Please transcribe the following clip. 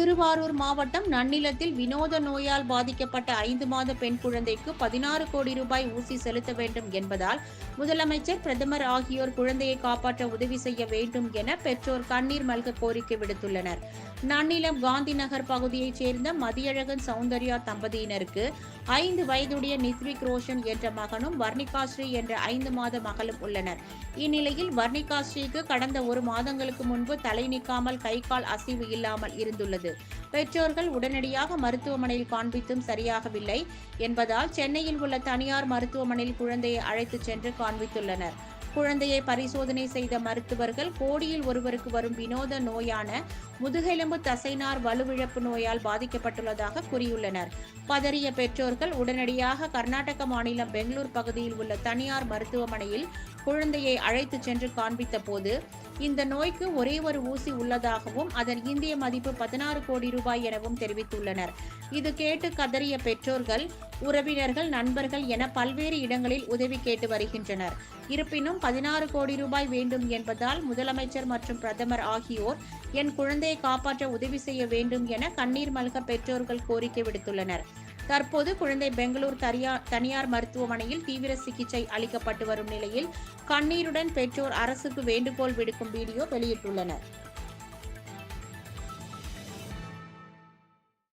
திருவாரூர் மாவட்டம் நன்னிலத்தில் வினோத நோயால் பாதிக்கப்பட்ட ஐந்து மாத பெண் குழந்தைக்கு பதினாறு கோடி ரூபாய் ஊசி செலுத்த வேண்டும் என்பதால் முதலமைச்சர் பிரதமர் ஆகியோர் குழந்தையை காப்பாற்ற உதவி செய்ய வேண்டும் என பெற்றோர் கண்ணீர் மல்க கோரிக்கை விடுத்துள்ளனர். நன்னிலம் காந்தி நகர் பகுதியைச் சேர்ந்த மதியழகன் சௌந்தர்யா தம்பதியினருக்கு ஐந்து வயதுடைய நித்விக் ரோஷன் என்ற மகனும் வர்ணிகாஸ்ரீ என்ற ஐந்து மாத மகளும் உள்ளனர். இந்நிலையில் வர்ணிகாஸ்ரீக்கு கடந்த ஒரு மாதங்களுக்கு முன்பு தலை நீக்காமல் கை கால் அசைவு இல்லாமல் இருந்துள்ளது. பெற்றோர்கள் உடனடியாக மருத்துவமனையில் காண்பித்தும் சரியாகவில்லை என்பதால் சென்னையில் உள்ள தனியார் மருத்துவமனையில் குழந்தையை அழைத்துச் சென்று காண்பித்துள்ளனர். குழந்தையை பரிசோதனை செய்த மருத்துவர்கள் கோடியில் ஒருவருக்கு வரும் வினோத நோயான முதுகெலும்பு தசைநார் வலுவிழப்பு நோயால் பாதிக்கப்பட்டுள்ளதாக கூறியுள்ளனர். பதறிய பெற்றோர்கள் உடனடியாக கர்நாடக மாநிலம் பெங்களூர் பகுதியில் உள்ள தனியார் மருத்துவமனையில் குழந்தையை அழைத்துச் சென்று காண்பித்த போது இந்த நோய்க்கு ஒரே ஒரு ஊசி உள்ளதாகவும் அதன் இந்திய மதிப்பு பதினாறு கோடி ரூபாய் எனவும் தெரிவித்துள்ளனர். இது கேட்டு கதறிய பெற்றோர்கள் உறவினர்கள் நண்பர்கள் என பல்வேறு இடங்களில் உதவி கேட்டு வருகின்றனர். இருப்பினும் பதினாறு கோடி ரூபாய் வேண்டும் என்பதால் முதலமைச்சர் மற்றும் பிரதமர் ஆகியோர் என் குழந்தையை காப்பாற்ற உதவி செய்ய வேண்டும் என கண்ணீர் மல்க பெற்றோர்கள் கோரிக்கை விடுத்துள்ளனர். தற்போது குழந்தை பெங்களூர் தனியார் தனியார் மருத்துவமனையில் தீவிர சிகிச்சை அளிக்கப்பட்டு வரும் நிலையில் கண்ணீருடன் பெற்றோர் அரசுக்கு வேண்டுகோள் விடுக்கும் வீடியோ வெளியிட்டுள்ளனர்.